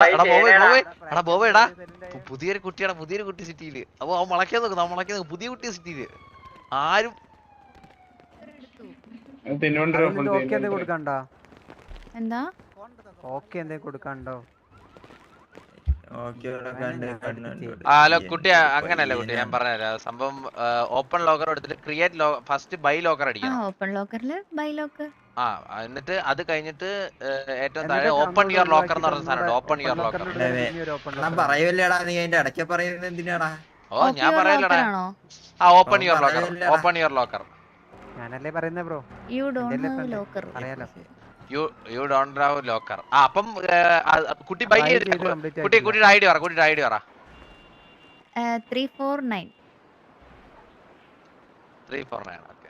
എടാ ബോബേ ബോബേ. എടാ ബോബേ എടാ പു- പുതിയൊരു കുട്ടിയാണ് പുതിയൊരു കുട്ടി സിറ്റിയിൽ. അപ്പൊ അവൻ മുളയ്ക്കാൻ നോക്കുന്നു അവൻ മുളയ്ക്കാൻ നോക്കും. പുതിയ കുട്ടി സിറ്റിയിൽ. ആരും എന്തേ കൊടുക്കണ്ടോ? എന്താ? ഓക്കെ എന്തേ ഹലോ കുട്ടി. അങ്ങനല്ല കുട്ടി ഞാൻ പറഞ്ഞുതരാം. സംഭവം ഓപ്പൺ ലോക്കർ എടുത്തിട്ട് ക്രിയേറ്റ് ഫസ്റ്റ് ബൈ ലോക്കർ അടിക്കണം. ഓപ്പൺ ലോക്കറിൽ ബൈ ലോക്കർ ആ എന്നിട്ട് അത് കഴിഞ്ഞിട്ട് ഏറ്റവും താഴെ ഓപ്പൺ ഇയർ യുവർ ലോക്കർ എന്ന് പറഞ്ഞ സാധനം ഓപ്പൺ യുവർ ലോക്കർ. ഞാൻ locker. നീ അതിന്റെ ഇടയ്ക്ക് പറയുന്നത് എന്തിനാടാ? ഓ ഞാൻ പറയലടാ ആ open ear your locker open your locker. ഞാനല്ലേ പറയുന്നേ bro? You don't know locker. അറിയാലോ. You you don't have locker ആ അപ്പം കുട്ടി ബൈ Buy ചെയ്ത് ചെയ്ത് കുട്ടി കുട്ടിയുടെ ഐഡി പറ കുട്ടിയുടെ ഐഡി പറ. Three four nine three four nine okay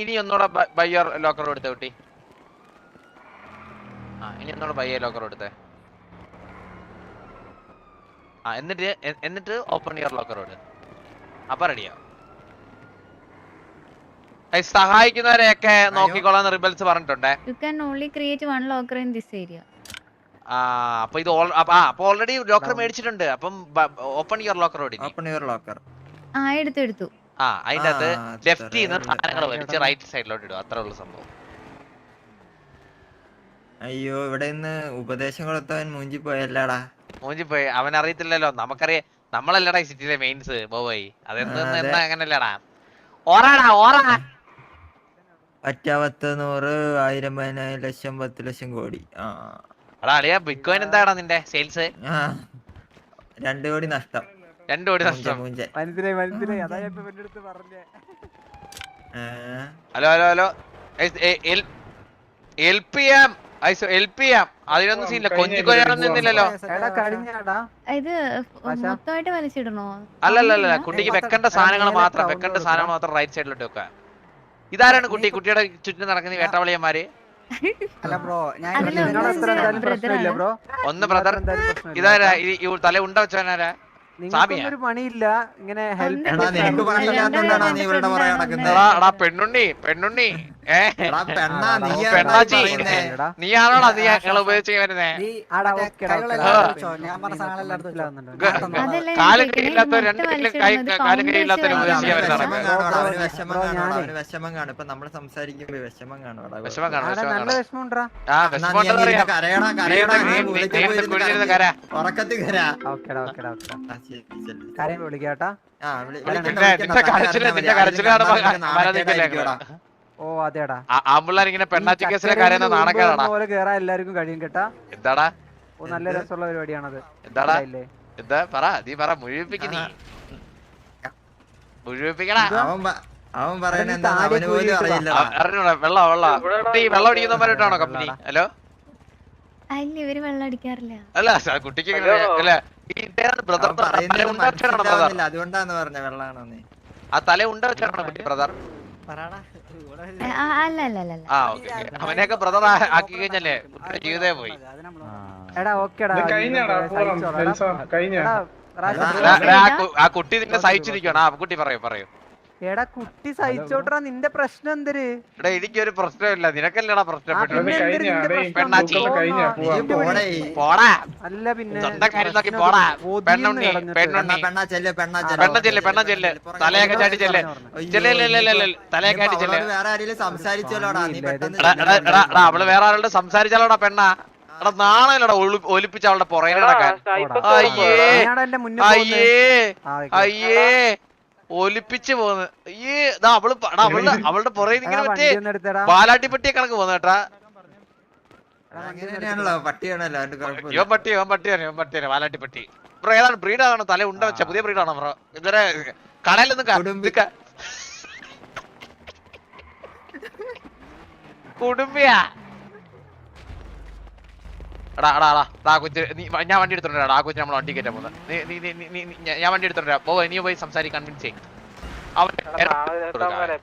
ഇനി ഒന്നുകൂടെ ബൈ യുവർ ലോക്കർ കൊടുത്തേ കുട്ടി. ആ ഇനി ഒന്നുകൂടെ ബൈ ലോക്കർ എടുത്തേ. ആ എന്നിട്ട് എന്നിട്ട് ഓപ്പൺ ഇയർ ലോക്കർ എടു അപ്പൊ റെഡിയാ സഹായിക്കുന്നവരെയൊക്കെ നോക്കിക്കോളാന്ന് rebels പറഞ്ഞിട്ടുണ്ടേ. You can only create one locker in this area ആ അപ്പൊ ഇത് അപ്പൊ- ഓൾറെഡി ലോക്കർ മേടിച്ചിട്ടുണ്ട്. അപ്പം ഓപ്പൺ ഇയർ ലോക്കർ ഓടി ഓപ്പൺ ഇയർ ലോക്കർ ആ എടുത്തു എടുത്തു. ആ അതിന്റെ അകത്ത് ആ, ലെഫ്റ്റ് നിന്ന്. സാധനങ്ങൾ വലിച്ച് റൈറ്റ് സൈഡിലോട്ട് ഇടും അത്രേ ഉള്ളൂ സംഭവം. അയ്യോ ഇവിടെ നിന്ന് ഉപദേശം കൊടുത്തവൻ മൂഞ്ചി പോയല്ലടാ. മൂഞ്ചി പോയി. അവൻ അറിയത്തില്ലല്ലോ. നമുക്കറിയ. നമ്മളല്ലടാ ഈ സിറ്റിയിലെ മെയിൻസ് ബോബോയ്. അതെന്ത് അങ്ങനല്ലടാ. ഓറാടാ ഓറാ. ഒറ്റ പത്ത് നൂറ് ആയിരം പതിനായിരം ലക്ഷം പത്ത് ലക്ഷം കോടി. ആ. അടാ അളിയാ ബിറ്റ്കോയിൻ എന്താടാ നിന്റെ സെയിൽസ് ആ. രണ്ട് കോടി നഷ്ടം. രണ്ടു കോടി നഷ്ടം. മനസ്സിലായി മനസ്സിലായി അതാ ഞാൻ ഇപ്പൊ അടുത്ത് പറഞ്ഞേ. Hello hello hello. L P M L P M അതിനൊന്നും സീനില്ല. കൊഞ്ചിക്കൊരാണൊന്നും നിന്നില്ലല്ലോ ഇത് ആശാ? മൊത്തമായിട്ട് വലിച്ചിടണോ? അല്ലല്ലല്ല കുട്ടിക്ക് വെക്കേണ്ട സാധനങ്ങൾ മാത്രം വെക്കേണ്ട സാധനങ്ങൾ മാത്രം റൈറ്റ് സൈഡിലോട്ട് വെക്കുക ഇതാരാണ് കുട്ടി? കുട്ടിയുടെ ചുറ്റും നടക്കുന്ന വേട്ടവളിയന്മാര്? അല്ല ബ്രോ ഞാൻ അതിൽ ഇവിടെ ഒന്ന് ബ്രദർ. ഇതാരാ? തല ഉണ്ട വെച്ചവനാരാ? ഒരു പണിയില്ല. ഇങ്ങനെ ഹെൽപ്പ് പെണ്ണുണ്ണി പെണ്ണുണ്ണി. നീയാണോടാ നീ ഉപയോഗിച്ച് വരുന്നേ? കാലും രണ്ട് കാലും. വിഷമം കാണും ഇപ്പൊ നമ്മൾ സംസാരിക്കുമ്പോ വിഷമം കാണുവാടാ കാണും വിഷമം നല്ല കാണും. ആ വിഷമം. ഉറക്കത്തിൽ കരാ ഓക്കെടാ ഓക്കെടാ വിളിക്കാട്ടാ ആ, വിളി- ഓ അതെടാ. ആമ്പിള്ളേർ ഇങ്ങനെ പെണ്ണാച്ചി കേസിലെ കാര്യം നാണക്കേടാടാ. പോലെ കേറാൻ എല്ലാവർക്കും കഴിയും കേട്ടാ. എന്താടാ? ഓ നല്ല രസമുള്ള പരിപാടിയാണത്. എന്താടാ? ഇല്ലേ എന്താ? പറ നീ പറ മുഴുവിപ്പിക്ക് നീ. മുഴുവിപ്പിക്കടാ. അവൻ അവൻ പറയുന്നത് എന്താ താടി അവന് പോലും കുഴിയിട്ട് വാ. അറിയില്ലടാ അറിഞ്ഞൂടാ വെള്ള വെള്ള കുട്ടി വെള്ളം അടിക്കുന്നവരായിട്ടാണോ കമ്പനി? ഹലോ? അല്ല ഇവർ വെള്ളം അടിക്കാറില്ല. അല്ല കുട്ടിക്ക് അതുകൊണ്ടാന്ന് പറഞ്ഞ വെള്ളാണോ നീ ആ തല ഉണ്ട വെച്ചാണോ കുട്ടി ബ്രദർ? ആ, അല്ല അല്ല അല്ല അല്ല. ആ ഓക്കെ അവനെയൊക്കെ ബ്രദർ ആക്കി കഴിഞ്ഞല്ലേ? ജീവിതേ പോയി. എടാ ഓക്കെടാ. കഴിഞ്ഞാടാ ആ കുട്ടി നിന്നെ സഹിച്ചിരിക്കണം ആ കുട്ടി പറയൂ പറയൂ. എടാ കുട്ടി സഹിച്ചോട്ടാ നിന്റെ പ്രശ്നം എന്തര്? എടാ എനിക്കൊരു പ്രശ്നമില്ല. നിനക്കല്ലടാ അല്ല പിന്നെ തലയൊക്കെ ചാടി ചെല്ല്. തലയൊക്കെ ചാടി ചെല്ല്. വേറെ ആരെങ്കിലും സംസാരിച്ചല്ലോടാ നീ പെട്ടെന്ന് എടാ എടാ എടാ എടാ അവൾ വേറെ ആരോട് സംസാരിച്ചാലോടാ പെണ്ണ. എടാ നാണല്ലടാ ഒലിപ്പിച്ച അവളുടെ പുറകെ നടക്കാൻ. അയ്യേ. അയ്യേ. അയ്യേ. ഒലിപ്പിച്ച് പോന്ന്. ഈ ദാ അവൾ അവളുടെ അവളുടെ പുറകെ ഇങ്ങനെ മറ്റേ ബാലാട്ടി പട്ടിയെ ബാലാട്ടിപ്പട്ടിയെ കണക്ക് പോന്ന കേട്ടാ. ഇവൻ പട്ടി ഇവൻ പട്ടിയാണ് ഇവൻ പട്ടിയാണ് വാലാട്ടിപ്പട്ടി ബ്രോ ഏതാണ്? ബ്രീഡ് ആണോ? തല ഉണ്ട വെച്ച പുതിയ ബ്രീഡാണോ ബ്രോ? ഇതുവരെ കടയിലൊന്നും. ഇത് കുടുംബിയാ? എടാ എടാ എടാ കൊച്ചു നീ ഞാൻ വണ്ടി എടുത്തോണ്ടാ ആ നമ്മൾ നമ്മളെ വണ്ടി കയറ്റാൻ പോകുന്നത്. നീ നീ നീ നീ- ഞാൻ- വണ്ടി എടുത്തോണ്ടാ പോ നീ പോയി സംസാരിക്കാൻ കൺവിൻസ് ചെയ്യും. അവൻ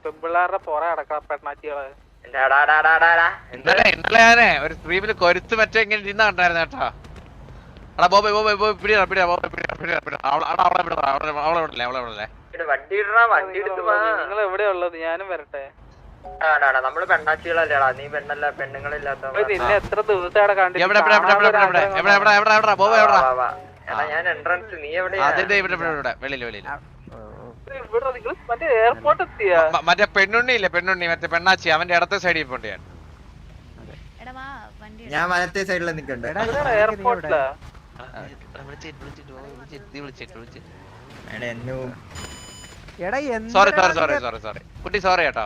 പെമ്പിള്ളാരുടെ പുറ അടക്കണം പെണ്ണാച്ചികൾ. ഇന്നലെ ഇന്നലെ ഞാനേ ഒരു സ്ട്രീമിൽ കൊരുത്ത് മറ്റേ ഇങ്ങനെ ഇരുന്ന കണ്ടായിരുന്നു കേട്ടോ. എടാ ബോബേ ബോബേ ബോബേ പിടിയാ പിടിയാ ബോബേ പിടിയാ പിടിയാ പിടിയാ അവളെ അവളെ വിടടാ അവളെ അവളെ വിടല്ലേ അവളെ വിടല്ലേ. നിങ്ങൾ എവിടെയാ ഉള്ളത്? ഞാനും വരട്ടെ. പെണ്ണാച്ചികളല്ലേടാ നീ പെണ്ണല്ല നിന്നെ എത്ര ഞാൻ എൻട്രൻസ് നീ മറ്റേ പെണ്ണുണ്ണി ഇല്ല പെണ്ണുണ്ണി മറ്റേ പെണ്ണാച്ചി അവന്റെ ഇടത്തെ സൈഡിൽ പോണ്ട് ഞാൻ ഞാൻ വലത്തെ സൈഡിൽ നിൽക്കണ്ട് sorry sorry sorry sorry sorry കുട്ടി സോറി കേട്ടോ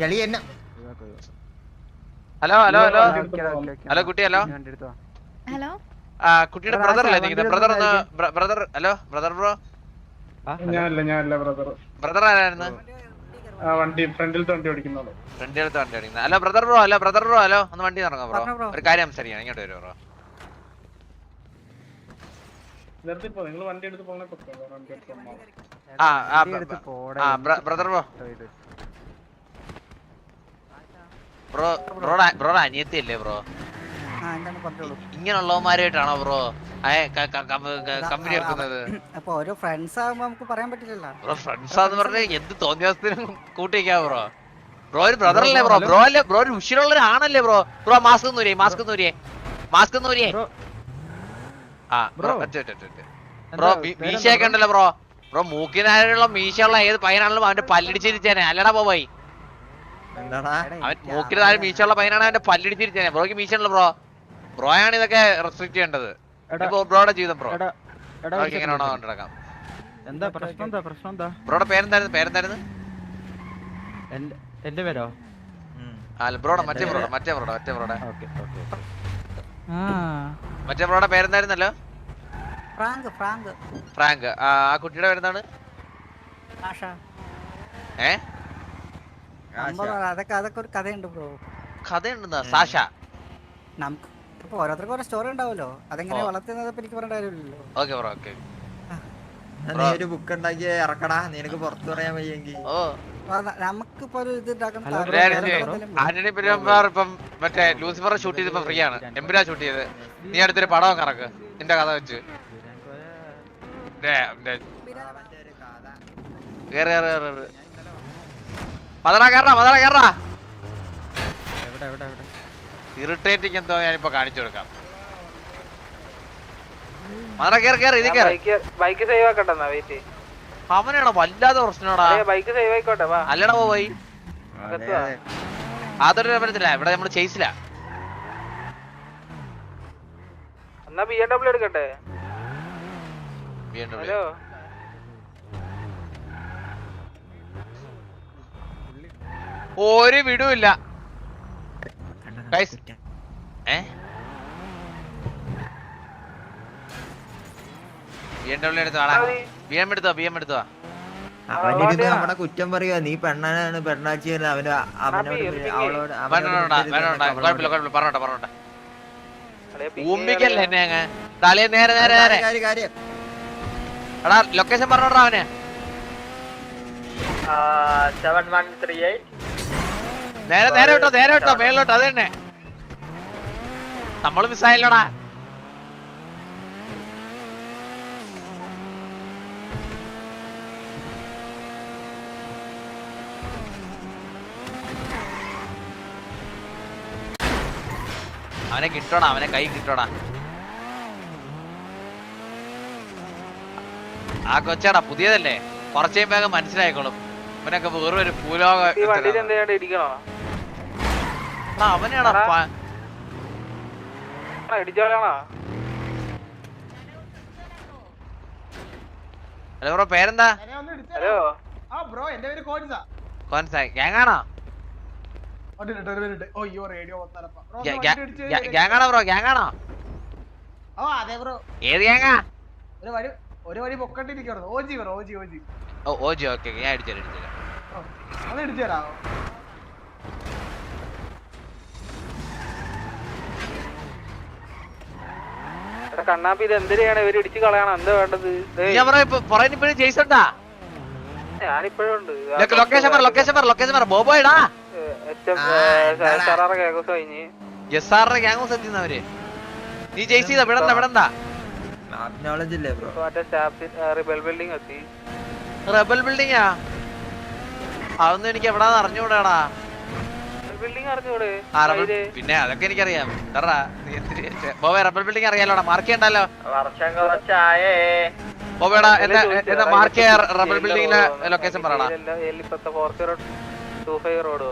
ഗളി എന്നെ ഹലോ ഹലോ ഹലോ. ഹലോ കുട്ടി ഹലോ. ഹലോ. ആ കുട്ടിയുടെ ബ്രദർ അല്ലേ നിൽക്കുന്നത് ബ്രദർ ഒന്ന് ബ്രദർ ഹലോ ബ്രദർ ബ്രോ? ഞാനല്ല ഞാനല്ല ബ്രദർ. ബ്രദർ ആരായിരുന്നു? ആ വണ്ടി ഫ്രണ്ടിലത്തെ വണ്ടി ഓടിക്കുന്നോളൂ ഫ്രണ്ട് എടുത്ത് വണ്ടി ഓടിക്കുന്നത് hello brother bro hello brother bro hello. ഒന്ന് വണ്ടി ഇറങ്ങാം ബ്രോ. ഒരു കാര്യം സംസാരിക്കണം ഇങ്ങോട്ട് വരും ബ്രോ. നിങ്ങൾ വണ്ടി എടുത്ത് പോകണേ ആ ബ്രദർ ബ്രോ. ബ്രോ ബ്രോടെ ബ്രോടെ അനിയത്തി അല്ലേ ബ്രോ ഇങ്ങനെയുള്ളവന്മാരായിട്ടാണോ ബ്രോ? കമ്പനി എടുക്കുന്നത്. അപ്പൊ ഓരോ ഫ്രണ്ട്സ് ആകുമ്പോ നമുക്ക് പറയാൻ പറ്റില്ലല്ലോ. ബ്രോ ഫ്രണ്ട്സാന്ന് പറഞ്ഞ എന്ത് തോന്നിയാസത്തിനും കൂട്ടിക്കാ ബ്രോ. ബ്രോ ഒരു ബ്രദർ അല്ലേ ബ്രോ? ബ്രോ അല്ലേ ബ്രോ ഒരു ഉഷിലുള്ള ഒരു ആണല്ലേ ബ്രോ? ബ്രോ മാസ്ക് നൂരിയേ മാസ്ക് നൂരിയേ മാസ്ക് നൂരിയേ ആ ബ്രോ ബ്രോ. മീശയൊക്കെ ഉണ്ടല്ലോ ബ്രോ. ബ്രോ മൂക്കിനായുള്ള മീശയുള്ള ഏത് പയ്യനാണെങ്കിലും അവന്റെ പല്ലിടിച്ചിരിച്ചേനെ. അല്ലടാ പോയി. അവൻ മൂക്കിന് താഴെ മീശയുള്ള പയ്യനാണ് അവന്റെ പല്ലിടിച്ചിരിച്ചേനെ ബ്രോക്ക് മീശ ഉണ്ടല്ലോ ബ്രോ? ബ്രോ ആണ് ഇതൊക്കെ റെസ്ട്രിക്ട് ചെയ്യേണ്ടത്. ബ്രോയുടെ ജീവിതം ബ്രോ. എങ്ങനെയാണോ കൊണ്ടിടക്കാം എന്താ പ്രശ്നം? എന്താ പ്രശ്നം എന്താ? ബ്രോയുടെ പേരെന്തായിരുന്നു? പേരെന്തായിരുന്നു? എന്റെ പേരോ? ഉം. അല്ല ബ്രോടെ മറ്റേ ബ്രോടെ മറ്റേ ബ്രോടെ മറ്റേ ബ്രോടെ ഓക്കെ ഓക്കെ മറ്റേ ബ്രോടെ പേരെന്തായിരുന്നല്ലോ? Frank Frank. ഫ്രാങ്ക്. ആ കുട്ടിയുടെ പേരെന്താണ്? ആഷ. ഏ? അതൊക്കെ അതൊക്കെ ഒരു കഥയുണ്ട് ബ്രോ കഥയുണ്ടെന്നാ? സാഷ നമുക്ക് ഇപ്പൊ ഓരോരുത്തർക്കും ഓരോ സ്റ്റോറി ഉണ്ടാവുമല്ലോ അതെങ്ങനെ. വളർത്തുന്നത് എനിക്ക് പറയേണ്ട കാര്യമില്ലല്ലോ. Okay bro okay. നീ ഒരു ബുക്ക് ഉണ്ടാക്കി ഇറക്കടാ. നിനക്ക് പുറത്തു പറയാൻ വയ്യെങ്കിൽ ഓ. നമുക്കിപ്പോ ഒരു ഇത്. ആന്റണി പെരുമ്പാർ ഇപ്പം മറ്റേ ലൂസിഫർ ഷൂട്ട് ചെയ്തപ്പോ ഫ്രീ ആണ്. എമ്പുരാ ഷൂട്ട് ചെയ്ത് നീ അടുത്തൊരു പടം കറക്ക് നിന്റെ കഥ വെച്ച്. ദേ, ദേ. കേറി കേറ് കേറ്. കേറ്. കയറ കേറടാ. കയറ ഇറിറ്റേറ്റിംഗ് എന്തോ ഞാനിപ്പോ കാണിച്ചു കൊടുക്കാം. മദറാ കയറി കയറി ഇത് ബൈക്ക് സേവ് ആക്കട്ടെന്നാ വെയിറ്റ് അവനാണോ വല്ലാതെ പ്രശ്നമാടാ ബൈക്ക് സേവ് ആയിക്കോട്ടെ വാ. അല്ലടാ പോയി. അതൊരു പറ്റത്തില്ല ഇവിടെ നമ്മൾ ചെയ്സില്ല എന്നാ ബി എം ഡബ്ല്യൂ എടുക്കട്ടെ? ഹലോ ഒരു. ഏ? ബി എം ഡബ്ല്യൂ എടുത്തോ ബി എം എടുത്തോ ബി എം എടുത്തോ? അവനിരുന്ന് നമ്മുടെ കുറ്റം പറയുക. നീ പെണ്ണാനാണ് പെണ്ണാച്ചിയാണ് അവന് അവനോട് അബി, പിന്നെ ഇറങ്ങി. അവളോട് വേണ്ട അവനോട് വേണ്ട വേണ്ട അവളോട് കുഴപ്പമില്ല കുഴപ്പമില്ല. പറഞ്ഞോട്ടെ പറഞ്ഞോട്ടെ. ഊമ്പിക്കല്ലേ എന്നെ അങ്ങ്? തലേ നേരെ നേരെ നേരെ. കാര്യം, കാര്യം. എടാ ലൊക്കേഷൻ പറഞ്ഞോടാ അവനെ. സെവൻ വൺ ത്രീ എയ്റ്റ് നേരെ നേരെ വിട്ടോ നേരെ വിട്ടോ മേളിലോട്ടോ അത് തന്നെ. നമ്മൾ മിസ്സായില്ലോടാ. അവനെ കിട്ടണ അവനെ കൈ കിട്ടണ ആ കൊച്ചാടാ പുതിയതല്ലേ? കുറച്ചേ വേഗം മനസ്സിലായിക്കോളും. ഇവനൊക്കെ വെറും ഒരു ഭൂലോക അവനെയാണോ ഹലോ ബ്രോ പേരെന്താ? ഹലോ. ആ ബ്രോ എന്റെ പേര് കോൻസാ. കോൻസാ ഗ്യാങ്ങാണോ ഗ്യാങ്ങാണോ ബ്രോ ഗ്യാങ്ങാണോ ഓ അതെ ബ്രോ. ഏത് ഗ്യാങ്ങാ ഒരു വഴി ഒരു വഴി പൊക്കട്ടിരിക്കുന്നു ഓജി ബ്രോ ഓജി ഓജി ഓ ഓജി ഓക്കെ ഞാൻ അടിച്ചു തരാം അത് അടിച്ചു കണ്ണാപ്പി ഇത് എന്തിനാണ് ഇവർ ഇടിച്ചു കളയണം. എന്താ വേണ്ടത്? ഞാനിപ്പോഴുണ്ട് ലൊക്കേഷൻ പറ ലൊക്കേഷൻ പറ ലൊക്കേഷൻ പറ. ബോബോയിടാ സാറാറ കേക്കോസ് കഴിഞ്ഞ്. എസ് ആറിന്റെ ഗ്യാങ് എത്തിന്ന് അവർ? നീ ചെയ്താ? വിടണ്ട വിടണ്ട. നോളജ് ഇല്ലേ ബ്രോ മറ്റേ സ്റ്റാഫ് റിബൽ ബിൽഡിംഗ് എത്തി. റബൽ ബിൽഡിങ്ങാ അതൊന്നും എനിക്ക് എവിടാന്ന് അറിഞ്ഞൂടാടാ റിബൽ ബിൽഡിംഗ് അറിഞ്ഞൂടെ ആ റബൽ പിന്നെ അതൊക്കെ എനിക്കറിയാം. റബ്ബർ ബോബെ റബൽ ബിൽഡിംഗ് അറിയാലോടാ മാർക്ക് ചെയ്യണ്ടല്ലോ? ബോബേടാ എന്താ എന്താ മാർക്ക് ചെയ്യാ റബൽ ബിൽഡിംഗിലെ ലൊക്കേഷൻ പറയടാ. എല്ലിപ്പത്തെ ഫോർ സീറോ റോഡ്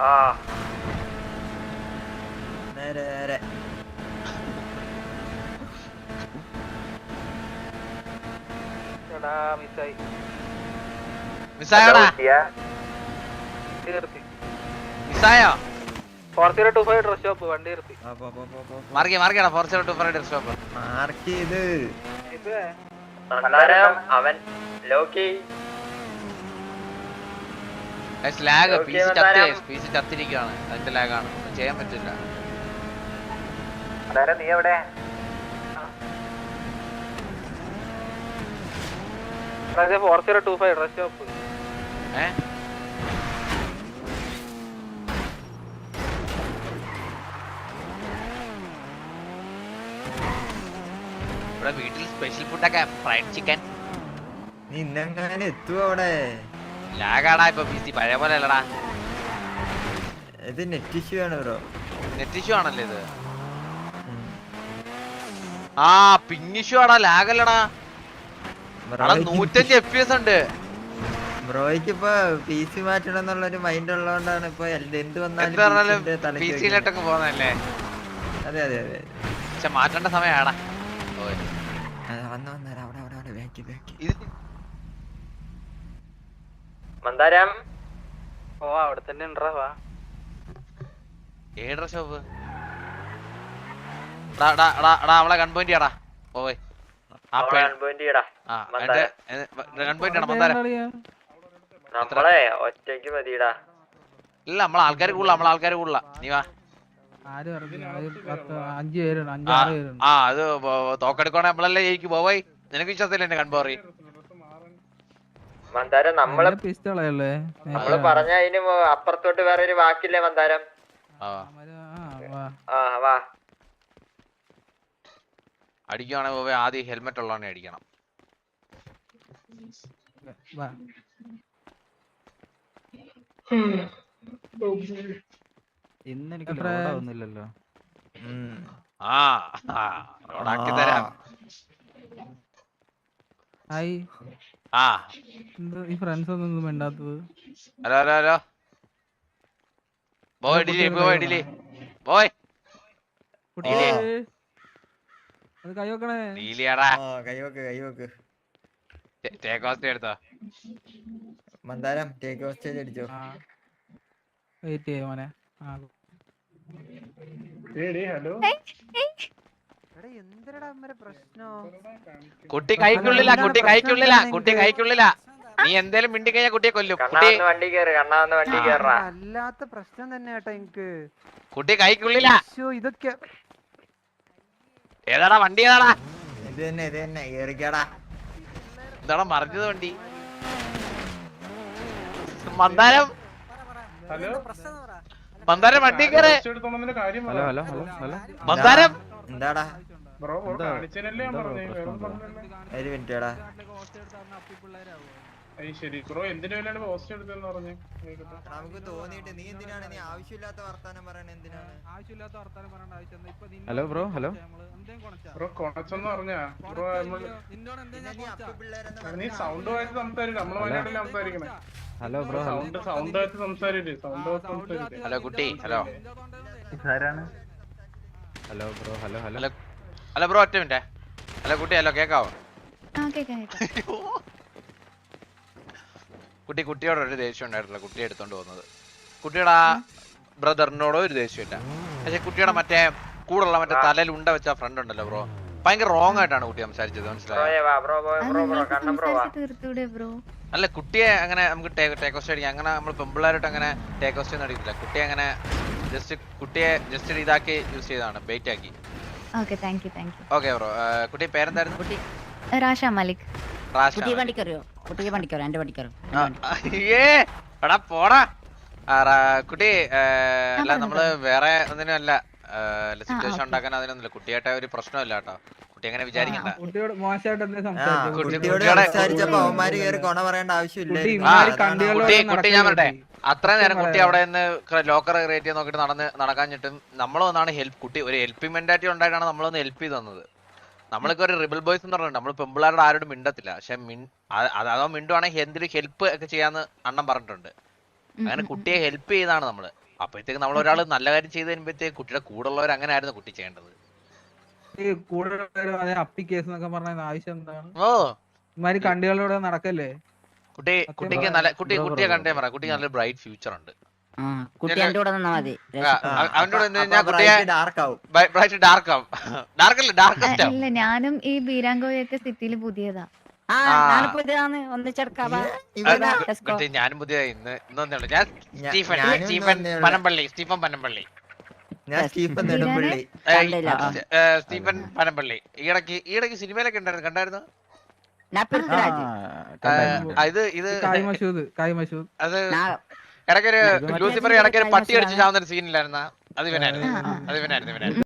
ആ. നേരെ നേരെ. എടാ മിസ്സായി മിസ്സായോടാ വണ്ടി മിസ്സായോ four zero two five dress shop വണ്ടി നിർത്തി. പോ, പോ, പോ, പോ, പോ, പോ. Mark mark four zero two five stop mark ചെയ്ത്. അവൻ ലോക്കി. ലാഗ് Okay, പീസ് ചത്ത് വന്നാരം. പീസ് ചത്തിരിക്കുകയാണ് അതിന്റെ ലാഗാണ് ചെയ്യാൻ പറ്റില്ല. നീ എവിടെ four zero two five dress shop. ഏ? ഇവിടെ വീട്ടിൽ സ്പെഷ്യൽ ഫുഡൊക്കെ ഫ്രൈഡ് ചിക്കൻ നീ ഇന്നെങ്ങനെ എത്തും അവിടെ? ലാഗാടാ ഇപ്പൊ ബിസി പഴയ പോലെ അല്ലടാ. ഇത് നെറ്റ് ഇഷ്യൂ ആണ് ബ്രോ നെറ്റ് ഇഷ്യൂ ആണല്ലേ ഇത്? ആ പിങ് ഇഷ്യൂ ആടാ ലാഗല്ലടാ നൂറ്റഞ്ച് എഫ് പി എസ് ഉണ്ട്. ബ്രോയ്ക്ക് ഇപ്പൊ പി സി മാറ്റണം എന്നുള്ളൊരു മൈൻഡ് ഉള്ളതുകൊണ്ടാണ് ഇപ്പൊ എന്ത് വന്നാലും പി. സിയിലോട്ടൊക്കെ പോകുന്നല്ലേ അതെ അതെ അതെ. പക്ഷെ മാറ്റേണ്ട സമയമാടാ ഓയ്. വന്ന് വന്നേരം അവിടെ അവിടെ അവിടെ ബാക്കി ബാക്കി മന്ദാരം? ഓ അവിടെ തന്നെ ഉണ്ടാ വാ. ഏടാ ഷോപ്പ് ടാ ടാ ടാ ടാ അവളെ ഗൺ പോയിന്റ് ചെയ്യടാ. ഓയ് ആ പേ ആ ഗൺ പോയിന്റ് ചെയ്യണം മന്ദാരം. നമ്മളെ ഒറ്റയ്ക്ക് മതിടാ ഇല്ല നമ്മളെ ആൾക്കാർ കൂടുതലാ നമ്മളെ ആൾക്കാർ കൂടുതലാ. നീ വാ. ആ, അഞ്ചാറ് പേരുണ്ട്. ആ അത് തോക്കെടുക്കണേ നമ്മളല്ലേ ജയിക്കും. പോവായി നിനക്ക് വിശ്വാസമില്ല എന്നെ കൺപോറി. മന്ദാരം നമ്മൾ പിസ്റ്റളല്ലേ നമ്മൾ പറഞ്ഞ അതിന് അപ്പുറത്തോട്ട് വേറെ ഒരു വാക്കില്ലേ മന്ദാരം? ആ. ആ വാ. അടിക്കുവാണെങ്കിൽ പോവേ ആദ്യം ഹെൽമെറ്റ് ഉള്ളതാണ് അടിക്കണം. ഇന്ന് എനിക്ക് എത്ര? ലോഡ് ആവുന്നില്ലല്ലോ. ആ ലോഡ് റോഡാക്കി തരാം. ഹായ്. ആ. ഈ ഫ്രണ്ട്സ് ഒന്നും വേണ്ടാത്തത് hello hello hello. Boy delay boy delay boy. അത് കൈ വെക്കണേ. ഡീലിയാടാ കൈവക്ക് കൈവക്ക് ടേക്ക് ഓഫ് എടുത്തോ? മന്ദാരം ടേക്ക് ഓഫ് അടിച്ചോ ആ. വെയിറ്റ് ചെയ്യ മോനെ. ആ ഏടി ഹലോ എന്തിനടാ അമ്മരെ പ്രശ്നോ കുട്ടി കൈക്കുള്ളില്ല കുട്ടി കൈക്കുള്ളില്ല കുട്ടി കൈക്കുള്ളില്ല നീ എന്തേലും മിണ്ടി കഴിഞ്ഞാ കുട്ടിയെ കൊല്ലും. കുട്ടി വണ്ടി കയറി കണ്ണാന്ന് വണ്ടി കയറാ അല്ലാത്ത പ്രശ്നം തന്നെ കേട്ടോ എനിക്ക്. കുട്ടി കൈക്കുള്ളില്ല ഇതൊക്കെ ഏതാടാ വണ്ടി ഏതാടാ? ഇത് തന്നെ ഇത് തന്നെ കേറിക്കാടാ. എന്താടാ മറിഞ്ഞത് വണ്ടി? മന്ദാരം. ഹലോ? മന്ദാരം വണ്ടി കേറേ. Hello hello hello hello. Mandaram. എന്താടാ? ബ്രോ ഞാൻ പറഞ്ഞേ ഒരു മിനിറ്റ് ശരി. ബ്രോ എന്തിനു വേണ്ടിയാണ് പോസ്റ്റ് എടുത്തെന്ന് പറഞ്ഞേ. നമുക്ക് തോന്നിയിട്ട് നീ എന്തിനാണ്? നീ ആവശ്യമില്ലാത്ത വർത്താനം പറയണ എന്തിനാണ്? ആവശ്യമില്ലാത്ത വർത്താനം പറയേണ്ട ആവശ്യം എന്താ? ഇപ്പൊ നിന്നെ ഹലോ ബ്രോ ഹലോ? ബ്രോ കൊണച്ചെന്ന് പറഞ്ഞാ? ബ്രോ നീ സൗണ്ട് വായിച്ച് സംസാരിക്കും. നമ്മൾ മലയാളത്തിലല്ലേ സംസാരിക്കണേ? ഹലോ ബ്രോ സൗണ്ട് സൗണ്ട് വായിച്ച് സംസാരില്ലേ സൗണ്ട് വായിച്ച് സംസാരിക്കേ. ഹലോ കുട്ടി. Hello. Hello bro hello hello. Hello hello bro ഒറ്റ മിനിറ്റ്. ഹലോ കുട്ടി ഹലോ കേക്കാവോ? ആ കേക്കാം കേക്കാം. കുട്ടി കുട്ടിയോട് ഒരു ദേഷ്യം ഉണ്ടായിട്ടില്ല. കുട്ടി എടുത്തോണ്ട് പോകുന്നത്. കുട്ടിയുടെ ആ ബ്രദറിനോടോ ഒരു ദേഷ്യമില്ല. പക്ഷെ കുട്ടിയുടെ മറ്റേ കൂടുള്ള മറ്റേ തലയിൽ ഉണ്ട വെച്ച ഫ്രണ്ട് ഉണ്ടല്ലോ ബ്രോ ഭയങ്കര റോങ് ആയിട്ടാണ് കുട്ടി സംസാരിച്ചത് മനസ്സിലായോ? വാ bro bro bro bro bro വാ. സംസാരിച്ച് ബ്രോ അല്ല കുട്ടിയെ അങ്ങനെ നമുക്ക് ടേക്ക് ഓഫ് അടിക്കാം അങ്ങനെ നമ്മൾ പെമ്പിള്ളാരായിട്ട് അങ്ങനെ ടേക്ക് ഓഫ് ഒന്നും അടിക്കില്ല കുട്ടിയെ അങ്ങനെ ജസ്റ്റ് കുട്ടിയെ ജസ്റ്റ് ഇതാക്കി യൂസ് ചെയ്താണ് ബൈറ്റ് ആക്കി. ഓക്കെ ബ്രോ കുട്ടി പേരെന്തായിരുന്നു? കുട്ടി. റാഷ മലിക്. റാഷ വണ്ടി കുട്ടിയെ വണ്ടിക്കറിയോ എന്റെ വണ്ടിക്കറിയോ അയ്യേ എടാ പോടാ. കുട്ടി അല്ല നമ്മൾ വേറെ ഒന്നിനും അല്ല സിറ്റുവേഷൻ. ഉണ്ടാക്കാൻ അതിനൊന്നുമില്ല. കുട്ടിയായിട്ട് ഒരു പ്രശ്നമില്ല കേട്ടോ. കുട്ടി അങ്ങനെ വിചാരിക്കണ്ട. കുട്ടി- കുട്ടിയോട് കുട്ടിയുടെ- അവന്മാര് കയറി കൊണ പറയേണ്ട ആവശ്യമില്ല. കുട്ടി കുട്ടി കുട്ടി ഞാൻ പറട്ടെ പറയട്ടെ. അത്രയും നേരം കുട്ടി. അവിടെ നിന്ന് ലോക്കർ ക്രിയേറ്റ് ചെയ്ത് നോക്കിട്ട് നടന്ന് നടക്കാഞ്ഞിട്ടും നമ്മളൊന്നാണ് ഹെൽപ്പ് കുട്ടി ഒരു ഹെൽപ്പിംഗ് മെന്റാലിറ്റി ഉണ്ടായിട്ടാണ് നമ്മളൊന്ന് ഹെൽപ്പ് ചെയ്ത് തന്നത്. നമ്മൾക്ക് ഒരു റിബൽ ബോയ്സ് എന്ന് പറഞ്ഞിട്ടുണ്ട്. നമ്മൾ പെമ്പിള്ളാരോട് ആരോടും മിണ്ടത്തില്ല. പക്ഷെ മിൻ- അത് മിണ്ടു അതോ മിണ്ടുവാണെങ്കിൽ എന്തെങ്കിലും ഹെൽപ്പ് ഒക്കെ ചെയ്യാന്ന് അണ്ണൻ പറഞ്ഞിട്ടുണ്ട്. അങ്ങനെ കുട്ടിയെ ഹെൽപ്പ് ചെയ്താണ് നമ്മൾ. അപ്പോഴത്തേക്ക് നമ്മൾ ഒരാൾ നല്ല കാര്യം ചെയ്ത് കഴിയുമ്പോഴത്തേക്ക് കുട്ടിയുടെ കൂടെ ഉള്ളവർ അങ്ങനെ ആയിരുന്നു കുട്ടി ചെയ്യേണ്ടത്. ഈ കൂടുതൽ അപ്പി കേസ് എന്നൊക്കെ പറഞ്ഞ ആവശ്യം എന്താണ്? ഓ. ഇമാതിരി കണ്ടികളോടെ നടക്കല്ലേ? കുട്ടി കുട്ടിക്ക് നല്ല കുട്ടി കുട്ടിയെ കണ്ടേ പറ. കുട്ടിക്ക് നല്ല ബ്രൈറ്റ് ഫ്യൂച്ചർ ഉണ്ട്. ആ കുട്ടി ഞാൻ- എന്റെ കൂടെ നിന്നാ മതി. അവന്റെ കൂടെ നിന്ന് കുട്ടിയെ ഡാർക്ക് ആവും. ബ്രൈറ്റ് ഡാർക്ക് ആവും. ഡാർക്ക് അല്ല ആ, ഡാർക്ക് ഇല്ല ഞാനും ഈ ബീരാങ്കോയൊക്കെ സിറ്റിയിൽ പുതിയതാ. ആ. ഞാനിപ്പോ ഇതാണ്. ഞാനും പുതിയ ഇന്ന് ഞാൻ Stephen Stephen Panampally Stephen Panampally. ഞാൻ സ്റ്റീഫൻ നെടുമ്പള്ളി. സ്റ്റീഫൻ പനമ്പള്ളി. ഈടക്ക് ഈടക്ക് സിനിമയിലൊക്കെ ഉണ്ടായിരുന്നു കണ്ടായിരുന്നു? ഇത് ഇത് അത് ഇടയ്ക്കൊരു ലൂസിഫർ ഇടയ്ക്കൊരു പട്ടി അടിച്ച് ചാവുന്ന ഒരു സീനില്ലായിരുന്ന അത് ഇവനായിരുന്നു. അത് ഇവനായിരുന്നു ഇവനായിരുന്നു.